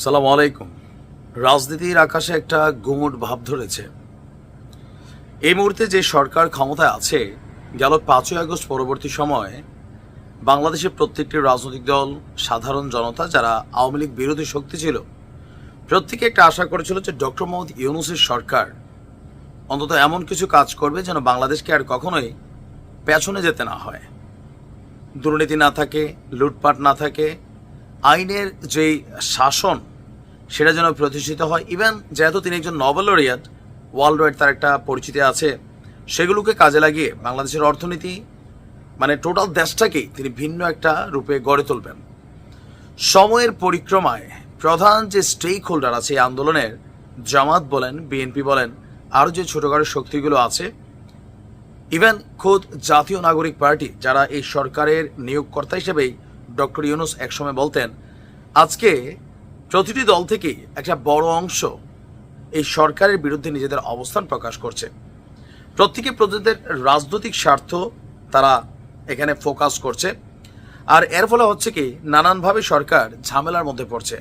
সালাম আলাইকুম। রাজনীতির আকাশে একটা গুমট ভাব ধরেছে। এই মুহূর্তে যে সরকার ক্ষমতায় আছে, গেল পাঁচই আগস্ট পরবর্তী সময়ে বাংলাদেশের প্রত্যেকটি রাজনৈতিক দল, সাধারণ জনতা, যারা আওয়ামী লীগ বিরোধী শক্তি ছিল, প্রত্যেকে একটা আশা করেছিল যে ডক্টর মোহাম্মদ ইউনুসের সরকার অন্তত এমন কিছু কাজ করবে যেন বাংলাদেশকে আর কখনোই পেছনে যেতে না হয়। দুর্নীতি না থাকে, লুটপাট না থাকে আইনের যেই শাসন, সেটা যেন প্রতিষ্ঠিত হয়। ইভেন যেহেতু তিনি একজন নোবেল লরিয়াত ওয়ার্ল্ড ওয়াইড তার একটা পরিচিতি আছে। সেগুলোকে কাজে লাগিয়ে বাংলাদেশের অর্থনীতি মানে টোটাল দেশটাকেই তিনি ভিন্ন একটা রূপে গড়ে তুলবেন। সময়ের পরিক্রমায় প্রধান যে স্টেক হোল্ডার আছে এই আন্দোলনের, জামাত বলেন বিএনপি বলেন, আরও যে ছোটখাটো শক্তিগুলো আছে ইভেন খোদ জাতীয় নাগরিক পার্টি, যারা এই সরকারের নিয়োগকর্তা হিসেবেই ডক্টর ইউনুস একসময় বলতেন, আজকে প্রতিটি দল থেকেই একটা বড় অংশ এই সরকারের বিরুদ্ধে নিজেদের অবস্থান প্রকাশ করছে। প্রত্যেকে প্রত্যেকের রাজনৈতিক স্বার্থ তারা এখানে ফোকাস করছে। আর এর ফলে হচ্ছে কি, নানানভাবে সরকার ঝামেলার মধ্যে পড়ছে।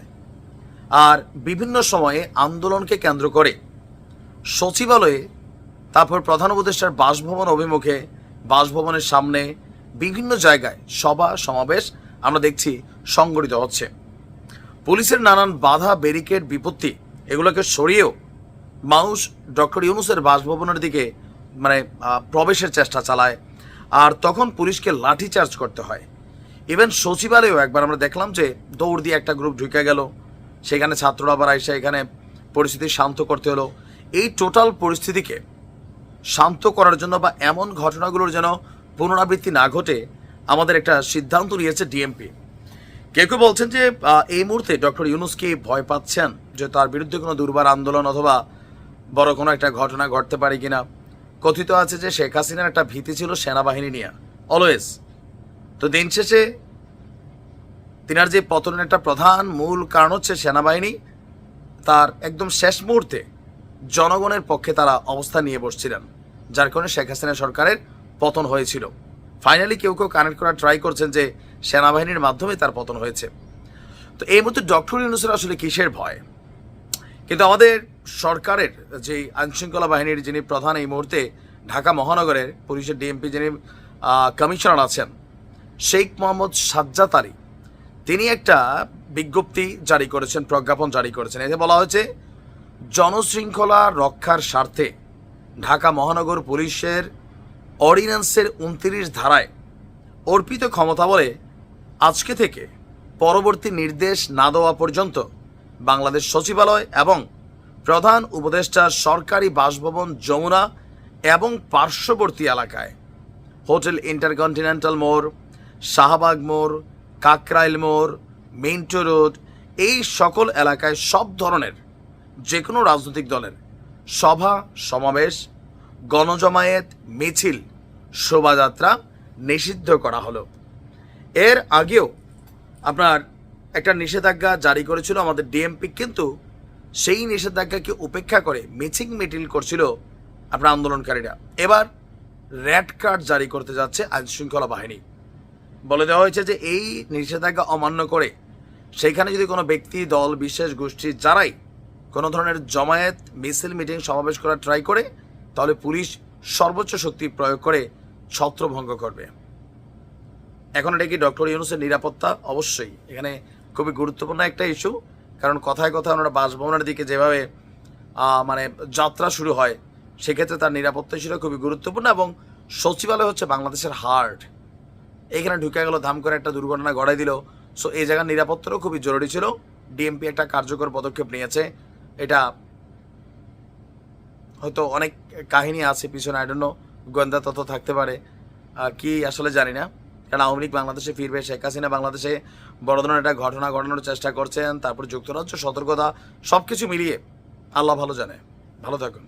আর বিভিন্ন সময়ে আন্দোলনকে কেন্দ্র করে সচিবালয়ে তারপর প্রধান উপদেষ্টার বাসভবন অভিমুখে, বাসভবনের সামনে বিভিন্ন জায়গায় সভা, সমাবেশ আমরা দেখছি সংগঠিত হচ্ছে। পুলিশের নানান বাধা, ব্যারিকেড, বিপত্তি, এগুলোকে সরিয়েও মানুষ ডক্টর ইউনুসের বাসভবনের দিকে মানে প্রবেশের চেষ্টা চালায়। আর তখন পুলিশকে লাঠি চার্জ করতে হয়। ইভেন সচিবালয়েও একবার আমরা দেখলাম যে দৌড় দিয়ে একটা গ্রুপ ঢুকে গেল। সেখানে ছাত্ররা আবার এসে এখানে পরিস্থিতি শান্ত করতে হলো। এই টোটাল পরিস্থিতিকে শান্ত করার জন্য বা এমন ঘটনাগুলোর যেন পুনরাবৃত্তি না ঘটে আমাদের একটা সিদ্ধান্ত নিয়েছে ডিএমপি কেউ কেউ বলছেন যে এই মুহূর্তে ডক্টর ইউনুসকে ভয় পাচ্ছেন যে তার বিরুদ্ধে কোনো দুর্বার আন্দোলন অথবা বড় কোনো একটা ঘটনা ঘটতে পারে কিনা? কথিত আছে যে শেখ হাসিনার একটা ভীতি ছিল সেনাবাহিনী নিয়ে, অলওয়েজ। তো দিন শেষে তিনার যে পতনের একটা প্রধান মূল কারণ হচ্ছে সেনাবাহিনী, তার একদম শেষ মুহূর্তে জনগণের পক্ষে তারা অবস্থান নিয়ে বসছিলেন, যার কারণে শেখ হাসিনা সরকারের পতন হয়েছিল। ফাইনালি কেউ কেউ কানেক্ট করার ট্রাই করছেন যে সেনাবাহিনীর মাধ্যমে তার পতন হয়েছে। তো এই মুহূর্তে ডক্টর ইউনুসের আসলে কিসের ভয়? কিন্তু আমাদের সরকারের যে আইনশৃঙ্খলা বাহিনীর যিনি প্রধান এই মুহূর্তে ঢাকা মহানগরের পুলিশের ডিএমপি যিনি কমিশনার আছেন, শেখ মোহাম্মদ সাজ্জাদ আলী, তিনি একটা বিজ্ঞপ্তি জারি করেছেন, প্রজ্ঞাপন জারি করেছেন। এতে বলা হয়েছে, জনশৃঙ্খলা রক্ষার স্বার্থে ঢাকা মহানগর পুলিশের অর্ডিন্যান্সের উনত্রিশ ধারায় অর্পিত ক্ষমতা বলে আজকে থেকে পরবর্তী নির্দেশ না দেওয়া পর্যন্ত বাংলাদেশ সচিবালয় এবং প্রধান উপদেষ্টার সরকারি বাসভবন যমুনা এবং পার্শ্ববর্তী এলাকায়। হোটেল ইন্টারকন্টিনেন্টাল মোড়, শাহবাগ মোড়, কাকরাইল মোড় মিন্টো রোড, এই সকল এলাকায় সব ধরনের যে কোনো রাজনৈতিক দলের সভা, সমাবেশ, গণজমায়েত, মিছিল শোভাযাত্রা নিষিদ্ধ করা হলো। এর আগেও আপনার একটা নিষেধাজ্ঞা জারি করেছিল আমাদের ডিএমপি, কিন্তু সেই নিষেধাজ্ঞাকে উপেক্ষা করে মিছিল মিটিল করছিল আপনার আন্দোলনকারীরা। এবার রেড কার্ড জারি করতে যাচ্ছে আইন শৃঙ্খলা বাহিনী। বলে দেওয়া হয়েছে যে এই নিষেধাজ্ঞা অমান্য করে সেইখানে যদি কোনো ব্যক্তি, দল, বিশেষ গোষ্ঠী যারাই কোনো ধরনের জমায়েত, মিছিল, মিটিং, সমাবেশ করার ট্রাই করে, তাহলে পুলিশ সর্বোচ্চ শক্তি প্রয়োগ করে ছত্রভঙ্গ করবে। এখন এটা কি ডক্টর ইউনুসের নিরাপত্তা? অবশ্যই। এখানে খুবই গুরুত্বপূর্ণ একটা ইস্যু কারণ কথায় কথায় ওনারা বাসভবনের দিকে যেভাবে মানে যাত্রা শুরু হয়, সেক্ষেত্রে তার নিরাপত্তা ইস্যুটা খুবই গুরুত্বপূর্ণ এবং সচিবালয় হচ্ছে বাংলাদেশের হার্ট। এখানে ঢুকে গেল, ধাম করে একটা দুর্ঘটনা গড়াই দিল। সো এই জায়গার নিরাপত্তারও খুবই জরুরি ছিল। ডিএমপি একটা কার্যকর পদক্ষেপ নিয়েছে। এটা হয়তো অনেক কাহিনী আছে পিছনে আইডন্য গোয়েন্দা তথ্য থাকতে পারে। কি আসলে জানি না। কারণ আওয়ামী লীগ বাংলাদেশে ফিরবে, শেখ হাসিনা বাংলাদেশে বড় ধরনের একটা ঘটনা ঘটানোর চেষ্টা করছেন, তারপর যুক্তরাজ্য, সতর্কতা সব কিছু মিলিয়ে আল্লাহ ভালো জানে। ভালো থাকুন।